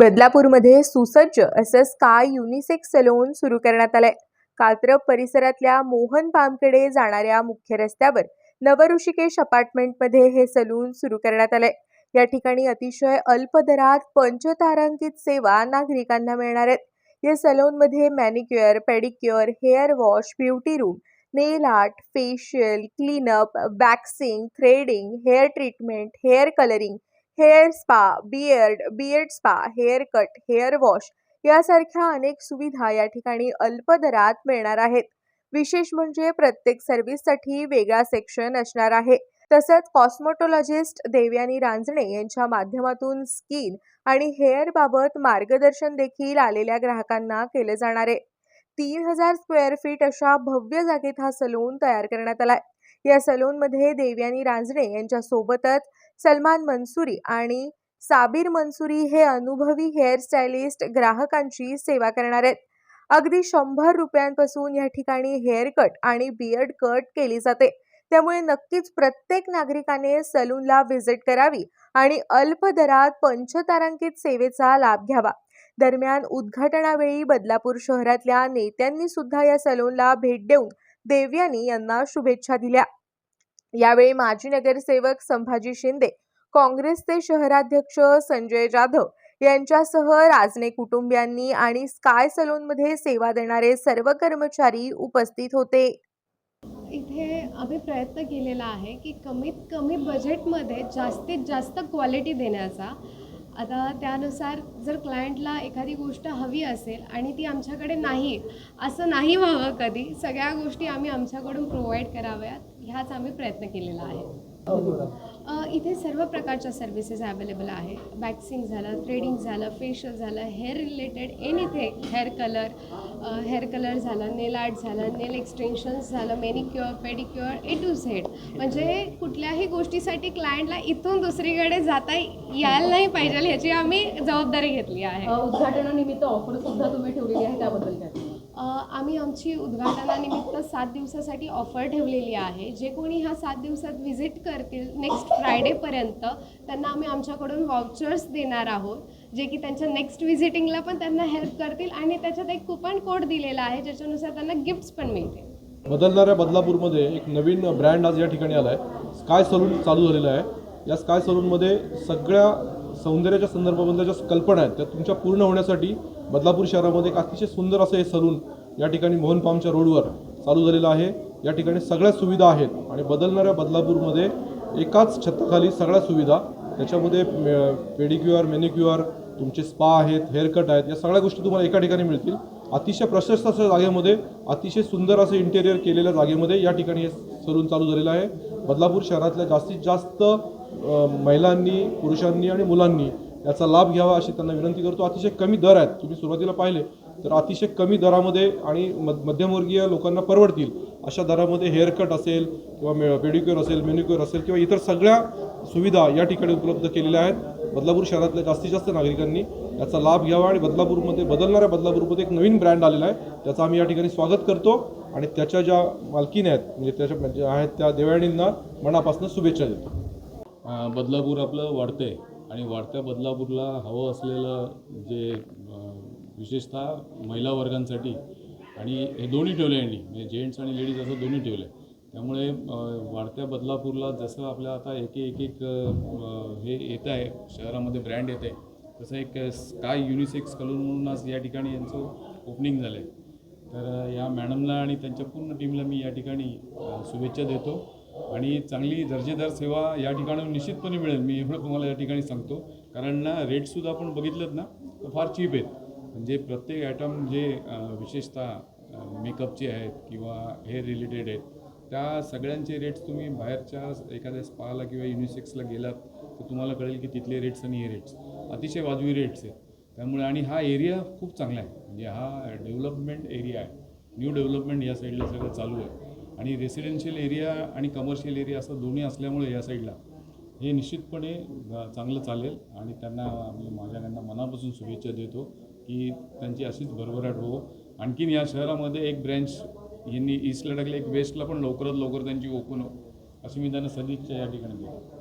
बदलापूरमध्ये सुसज्ज असं sky unisex salon सुरू करण्यात आलंय. कात्रप परिसरातल्या मोहन पामकडे जाणाऱ्या मुख्य रस्त्यावर नवऋषिकेश अपार्टमेंटमध्ये हे सलून सुरू करण्यात आलंय. या ठिकाणी अतिशय अल्प दरात पंचतारांकित सेवा नागरिकांना मिळणार आहेत. या सलूनमध्ये manicure pedicure hair wash beauty room nail art facial cleanup waxing threading hair treatment hair colouring hair spa beard beard spa hair cut hair wash यासारख्या अनेक सुविधा या ठिकाणी अल्प दरात मिळणार आहेत. विशेष म्हणजे प्रत्येक सर्व्हिससाठी वेगळा सेक्शन असणार आहे. तसंच कॉस्मेटॉलॉजिस्ट देवयानी रांजणे यांच्या माध्यमातून स्किन आणि हेअर बाबत मार्गदर्शन देखील आलेल्या ग्राहकांना केले जाणार आहे. तीन हजार स्क्वेअर फीट अशा भव्य जागेत हा सलून तयार करण्यात आलाय. या सलूनमध्ये देवयानी रांजणे यांच्या सोबतच सलमान मनसुरी आणि साबीर मनसुरी हे अनुभवी हेअर स्टायलिस्ट ग्राहकांची सेवा करणार आहेत. अगदी शंभर रुपयांपासून या ठिकाणी हेअर कट आणि बियर्ड कट केली जाते. त्यामुळे नक्कीच प्रत्येक नागरिकाने सलूनला व्हिजिट करावी आणि अल्प दरात पंचतारांकित सेवेचा लाभ घ्यावा. दरम्यान उद्घाटनावेळी बदलापूर शहरातल्या नेत्यांनी सुद्धा या सलूनला भेट देऊन देवयानी यांना शुभेच्छा दिल्या. यावेळी माजी नगरसेवक संभाजी शिंदे काँग्रेसचे शहराध्यक्ष संजय जाधव यांच्यासह राजने कुटुंबियांनी आणि स्काय सलूनमध्ये सेवा देणारे सर्व कर्मचारी उपस्थित होते. इथे आम्ही प्रयत्न केलेला आहे की कमीत कमी बजेटमध्ये जास्तीत जास्त क्वालिटी देण्याचा आता त्यानुसार जर क्लायंटला एखादी गोष्ट हवी असेल आणि ती आमच्याकडे नाही असं नाही व्हावं कधी सगळ्या गोष्टी आम्ही आमच्याकडून प्रोव्हाइड कराव्यात ह्याच आम्ही प्रयत्न केलेला आहे. अ, इथे सर्व प्रकारच्या सर्व्हिसेस अवेलेबल आहे वॅक्सिंग झालं थ्रेडिंग झालं फेशियल झालं hair related anything hair colour hair colour झालं नेल आर्ट झालं नेल एक्सटेन्शन्स झालं manicure pedicure A to Z म्हणजे कुठल्याही गोष्टीसाठी क्लायंटला इथून दुसरीकडे जाता यायला नाही पाहिजे. ह्याची आम्ही जबाबदारी घेतली आहे. अ, उद्घाटनानिमित्त ऑफर सुद्धा तुम्ही ठेवलेली आहे त्याबद्दल काय? आम्ही आमची उद्घाटनानिमित्त सात दिवसासाठी ऑफर ठेवलेली आहे. जे कोणी ह्या सात दिवसात व्हिजिट करतील नेक्स्ट फ्रायडेपर्यंत त्यांना आम्ही आमच्याकडून वाउचर्स देणार आहोत. जे की त्यांच्या नेक्स्ट व्हिजिटिंगला पण त्यांना हेल्प करतील आणि त्याच्यात एक कुपन कोड दिलेला आहे ज्याच्यानुसार त्यांना गिफ्ट्स पण मिळतील. बदलणाऱ्या बदलापूरमध्ये एक नवीन ब्रँड आज या ठिकाणी आला आहे स्काय सलून चालू झालेलं आहे. या स्काय सलूनमध्ये सगळ्या सौंदर्याच्या संदर्भामध्ये ज्या कल्पना आहेत त्या तुमच्या पूर्ण होण्यासाठी बदलापूर शहरामध्ये एक अतिशय सुंदर असं हे सलून या ठिकाणी मोहन पामच्या रोडवर चालू झालेलं आहे. या ठिकाणी सगळ्या सुविधा आहेत आणि बदलणाऱ्या बदलापूरमध्ये एकाच छताखाली सगळ्या सुविधा. त्याच्यामध्ये पेडिक्युअर मेनिक्युअर तुमचे स्पा आहेत हेअरकट आहेत या सगळ्या गोष्टी तुम्हाला एका ठिकाणी मिळतील. अतिशय प्रशस्त अशा जागेमध्ये अतिशय सुंदर असं इंटेरियर केलेल्या जागेमध्ये या ठिकाणी हे सलून चालू झालेलं आहे. बदलापूर शहरातल्या जास्तीत जास्त महिलांनी पुरुषांनी आणि मुलांनी याचा लाभ घ्यावा अशी त्यांना विनंती करतो. अतिशय कमी दर आहेत. तुम्ही सुरुवातीला पाहिले तर अतिशय कमी दरामध्ये आणि मध मध्यमवर्गीय लोकांना परवडतील. अशा दरामध्ये हेअरकट असेल किंवा मे पेडिक्युअर असेल मेनिक्युअर असेल किंवा इतर सगळ्या सुविधा या ठिकाणी उपलब्ध केलेल्या आहेत. बदलापूर शहरातल्या जास्तीत जास्त नागरिकांनी याचा लाभ घ्यावा आणि बदलापूरमध्ये बदलणाऱ्या बदलापूरमध्ये एक नवीन ब्रँड आलेला आहे. त्याचं आम्ही या ठिकाणी स्वागत करतो आणि त्याच्या ज्या मालकीने आहेत म्हणजे त्याच्या ज्या आहेत त्या देवयाणींना मनापासून शुभेच्छा देतो. बदलापूर आपलं वाढतं आहे आणि वाढत्या बदलापूरला हवं असलेलं जे विशेषतः महिला वर्गांसाठी आणि हे दोन्ही ठेवले यांनी म्हणजे जेंट्स आणि लेडीज असं दोन्ही ठेवलं. आहे त्यामुळे वाढत्या बदलापूरला जसं आपल्या आता एक एक एक हे येत आहे शहरामध्ये ब्रँड येत आहे तसं एक स्काय युनिसेक्स कलून म्हणून आज या ठिकाणी यांचं ओपनिंग झालं आहे तर या मॅडमला आणि त्यांच्या पूर्ण टीमला मी या ठिकाणी शुभेच्छा देतो. आणि चांगली दर्जेदार सेवा या ठिकाणी निश्चितपणे मिळेल. मी एवढं तुम्हाला या ठिकाणी सांगतो. कारण ना रेटसुद्धा आपण बघितलं ना तर फार चीप आहेत. म्हणजे प्रत्येक ॲटम जे विशेषतः मेकअपचे आहेत किंवा हेअर रिलेटेड आहेत त्या सगळ्यांचे रेट्स तुम्ही बाहेरच्या एखाद्या स्पाला किंवा युनिसेक्सला गेलात तर तुम्हाला कळेल की तिथले रेट्स आणि हे रेट्स अतिशय वाजवी रेट्स आहेत. त्यामुळे आणि हा एरिया खूप चांगला आहे. म्हणजे हा डेव्हलपमेंट एरिया आहे. न्यू डेव्हलपमेंट या साईडला सगळं चालू आहे. आणि रेसिडेन्शियल एरिया आणि कमर्शियल एरिया असं दोन्ही असल्यामुळे या साईडला हे निश्चितपणे चांगलं चालेल. आणि त्यांना मी माझ्याकडनं मनापासून शुभेच्छा देतो की त्यांची अशीच भरभराट हो आणखीन या शहरामध्ये एक ब्रँच यांनी ईस्टला टाकले एक वेस्टला पण लवकरात लवकर त्यांची ओपन हो अशी मी त्यांना सदिच्छा या ठिकाणी देतो.